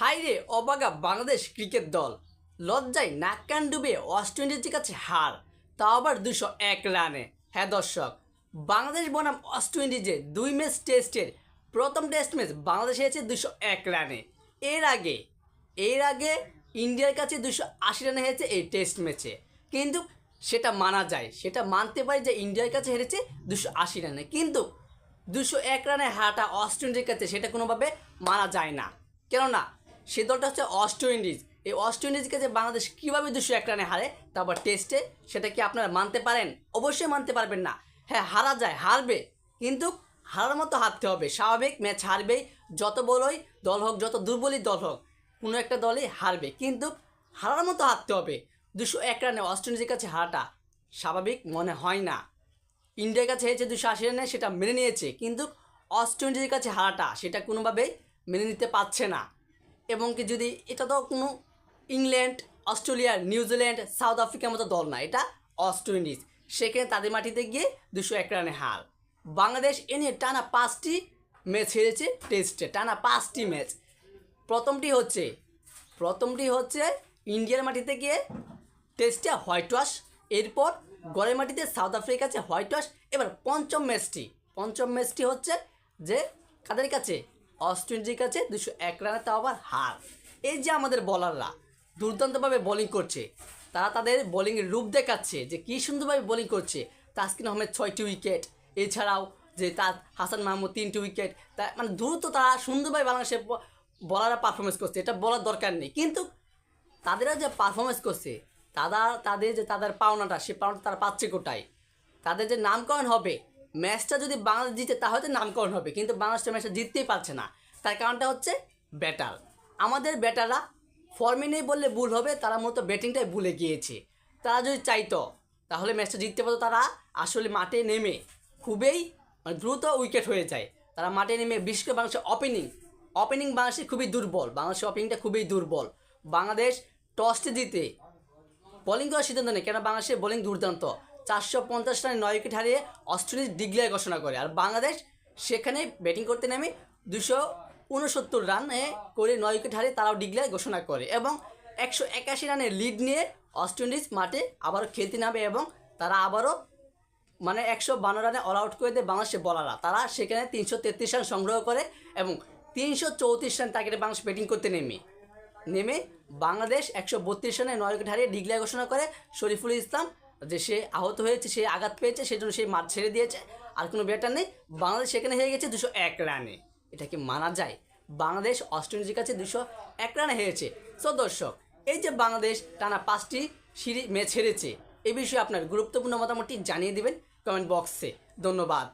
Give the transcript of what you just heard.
High রে অবাগা Bangladesh cricket দল। লজ্জায় নাক কান ডুবে ওয়েস্ট ইন্ডিজের কাছে হার, তাও আবার দুশো এক রানে। হ্যাঁ দর্শক, বাংলাদেশ বনাম ওয়েস্ট ইন্ডিজে দুই ম্যাচ টেস্টের প্রথম টেস্ট ম্যাচ বাংলাদেশ হেরেছে দুশো এক রানে। এর আগে এর আগে ইন্ডিয়ার কাছে দুশো আশি রানে হেরেছে এই টেস্ট ম্যাচে। কিন্তু সেটা মানা যায়, সেটা মানতে পারি যে ইন্ডিয়ার কাছে হেরেছে দুশো আশি রানে। কিন্তু দুশো এক রানে হারাটা অস্ট ইন্ডিজের কাছে সেটা কোনোভাবে মানা যায় না। কেননা সে দলটা হচ্ছে অস্ট ইন্ডিজ এই অস্ট ইন্ডিজকে যে বাংলাদেশ কীভাবে দুশো এক রানে হারে, তারপর টেস্টে সেটা কি আপনারা মানতে পারেন? অবশ্যই মানতে পারবেন না। হ্যাঁ হারা যায়, হারবে। কিন্তু হারার মতো হারতে হবে। স্বাভাবিক ম্যাচ হারবেই। যত বড়ই দল হোক, যত দুর্বলই দল হোক, কোনো একটা দলই হারবে। কিন্তু হারার মতো হারতে হবে। দুশো এক রানে অস্ট ইন্ডিজের কাছে হারাটা স্বাভাবিক মনে হয় না। ইন্ডিয়ার কাছে হয়েছে দুশো আশি রানে, সেটা মেনে নিয়েছে। কিন্তু অস্ট ইন্ডিজের কাছে হারাটা, সেটা কোনোভাবেই মেনে নিতে পারছে না। এবং কি যদি এটা তো কোনো ইংল্যান্ড, অস্ট্রেলিয়া, নিউজিল্যান্ড, সাউথ আফ্রিকার মতো দল না, এটা অস্ট ইন্ডিজ সেখানে তাদের মাটিতে গিয়ে দুশো এক রানে হার। বাংলাদেশ এ নিয়ে টানা পাঁচটি ম্যাচ হেরেছে টেস্টে, টানা পাঁচটি ম্যাচ। প্রথমটি হচ্ছে প্রথমটি হচ্ছে ইন্ডিয়ার মাটিতে গিয়ে টেস্টে হোয়াইট ওয়াশ, এরপর গড়ের মাটিতে সাউথ আফ্রিকার কাছে হোয়াইট ওয়াশ, এবার পঞ্চম ম্যাচটি। পঞ্চম ম্যাচটি হচ্ছে যে কাদের কাছে? অস্ট্রেলিয়ার কাছে দুশো এক রানে তাও আবার হার। এই যে আমাদের বলাররা দুর্দান্তভাবে বোলিং করছে, তারা তাদের বোলিংয়ের রূপ দেখাচ্ছে যে কী সুন্দরভাবে বোলিং করছে। তাসকিন আহমেদ ছয়টি উইকেট এছাড়াও যে তার হাসান মাহমুদ তিনটি উইকেট তা মানে দ্রুত তারা সুন্দরভাবে বাংলাদেশের বলাররা পারফরমেন্স করছে, এটা বলার দরকার নেই। কিন্তু তাদেরও যে পারফরমেন্স করছে তারা তাদের যে তাদের পাওনাটা, সে পাওনাটা তারা পাচ্ছে কোটায় তাদের যে নামকরণ হবে ম্যাচটা যদি বাংলাদেশ জিতে, তাহলে নামকরণ হবে। কিন্তু বাংলাদেশটা ম্যাচটা জিততেই পারছে না। তার কারণটা হচ্ছে ব্যাটার আমাদের ব্যাটাররা ফর্মে নেই বললে ভুল হবে, তারা মূলত ব্যাটিংটাই ভুলে গিয়েছে। তারা যদি চাইতো, তাহলে ম্যাচটা জিততে পারতো। তারা আসলে মাঠে নেমে খুবই দ্রুত উইকেট হয়ে যায়। তারা মাঠে নেমে, বিশেষ করে বাংলাদেশের ওপেনিং ওপেনিং বাংলাদেশে খুবই দুর্বল। বাংলাদেশের ওপেনিংটা খুবই দুর্বল। বাংলাদেশ টসটি জিতে। বোলিং করার সিদ্ধান্ত নেই কেন বাংলাদেশের বোলিং দুর্দান্ত। চারশো পঞ্চাশ রানে নয় উইকেট হারিয়ে অস্ট্রেলিয়া ডিগ্লেয়ার ঘোষণা করে। আর বাংলাদেশ সেখানে ব্যাটিং করতে নেমে দুশো উনসত্তর রানে করে নয় উইকেট হারিয়ে তারাও ডিগ্লেয়ার ঘোষণা করে এবং একশো একাশি রানের লিড নিয়ে ওয়েস্ট ইন্ডিজ মাঠে আবারও খেলতে নামে এবং তারা আবারও মানে একশো বান্ন রানে অল আউট করে দেয় বাংলাদেশের বলাররা তারা সেখানে তিনশো তেত্রিশ রান সংগ্রহ করে এবং তিনশো চৌত্রিশ রান টার্গেটে বাংলাদেশ ব্যাটিং করতে নেমে। নেমে বাংলাদেশ একশো বত্রিশ রানে নয় উইকেট হারিয়ে ডিগ্লেয়ার ঘোষণা করে শরীফুল ইসলাম যে সে আহত হয়েছে, সে আঘাত পেয়েছে সেজন্য সে মাঠ ছেড়ে দিয়েছে। আর কোনো ব্যাটার নেই, বাংলাদেশ সেখানে হয়ে গেছে দুশো এক রানে। এটা কি মানা যায়? বাংলাদেশ, অস্ট্রেলিয়ার কাছে দুশো এক রানে হয়েছে সো দর্শক, এই যে বাংলাদেশ টানা পাঁচটি সিরিজ ম্যাচ হেরেছে, এ বিষয়ে আপনার গুরুত্বপূর্ণ মতামতটি জানিয়ে দেবেন কমেন্ট বক্সে। ধন্যবাদ।